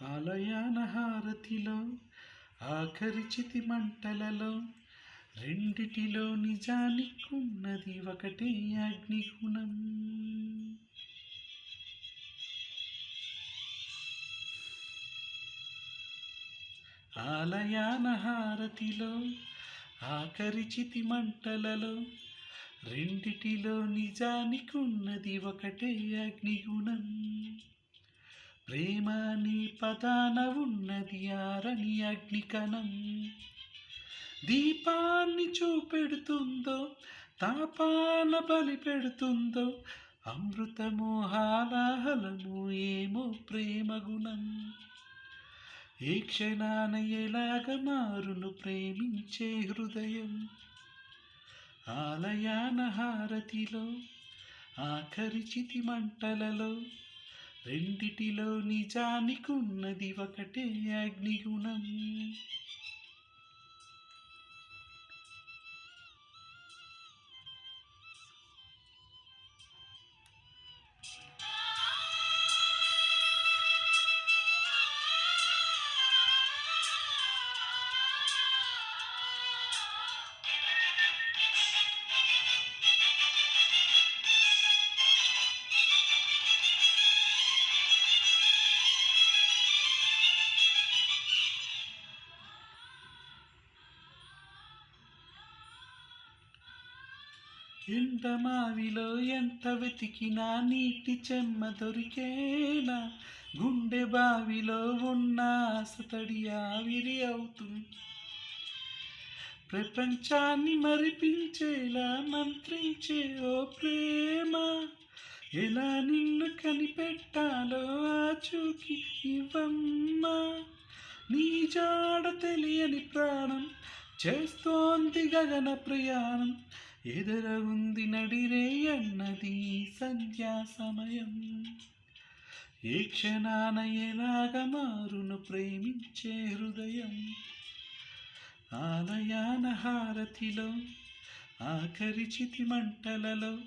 ఆలయాన హారతిలో ఆఖరి చితి మంటలలో రెండిటిలో నిజానికున్నది ఒకటే అగ్నిగుణం. ఆలయాన హారతిలో ఆఖరి చితి మంటలలో రెండిటిలో నిజానికున్నది ఒకటే అగ్నిగుణం. ప్రేమ నీ పదాన ఉన్నది ఆరని అగ్నికణం. దీపాన్ని చూపెడుతుందో తాపాన బలి పెడుతుందో అమృతము హాలాహలము ఏమో ప్రేమ గుణం. ఏ క్షణాన ఎలాగ మారును ప్రేమించే హృదయం. ఆలయాన హారతిలో ఆఖరి చితి మంటలలో రెండిటిలో నిజానికున్నది ఒకటే అగ్నిగుణం. ఎండమావిలో ఎంత వెతికినా నీటి చెమ్మ దొరికేనా గుండె బావిలో ఉన్న ఆసతడి ఆవిరి అవుతుంది. ప్రపంచాన్ని మరిపించేలా మంత్రించే ఓ ప్రేమ. ఎలా నిన్ను కనిపెట్టాలో ఆచూకి ఇవ్వమ్మా. నీ జాడ తెలియని ప్రాణం చేస్తోంది గగన ప్రయాణం. ఎదర ఉంది నడిరే అన్నది సంధ్యా సమయం. ఏ క్షణాన ఎలాగ మారును ప్రేమించే హృదయం? ఆలయాన హారతిలో ఆఖరి చితి మంటలలో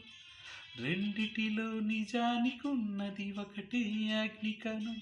రెండిటిలో నిజానికున్నది ఒకటే అగ్నికణం.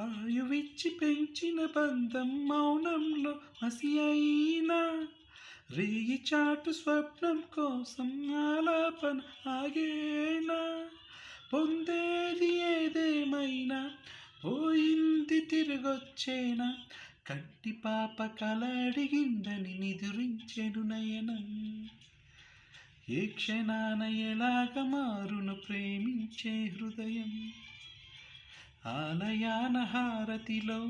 ఆయువిచ్చి పెంచిన బంధం మౌనంలో మసి అయినా రేయి చాటు స్వప్నం కోసం ఆలాపన ఆగేనా. పొందేది ఏదేమైనా పోయింది తిరిగొచ్చేనా. కంటి పాప కల అడిగిందని నిదురించెను నయనం. ఏ క్షణాన ఎలాగ మారును ప్రేమించే హృదయం? ఆలయాన హారతిలో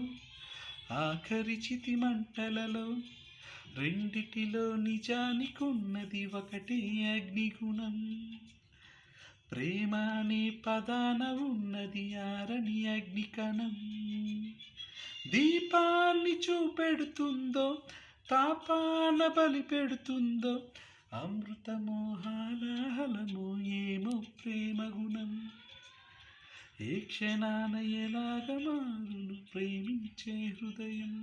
ఆఖరి చితి మంటలలో రెండిటిలో నిజానికున్నది ఒకటే అగ్నిగుణం. ప్రేమ అనే పదాన ఉన్నది ఆరని అగ్నికణం. దీపాన్ని చూపెడుతుందో తాపాన బలి పెడుతుందో అమృతమో హాలాహలమో ఏమో ప్రేమ గుణం ఏ క్షణాన ఎలాగ మారును ప్రేమించే హృదయం?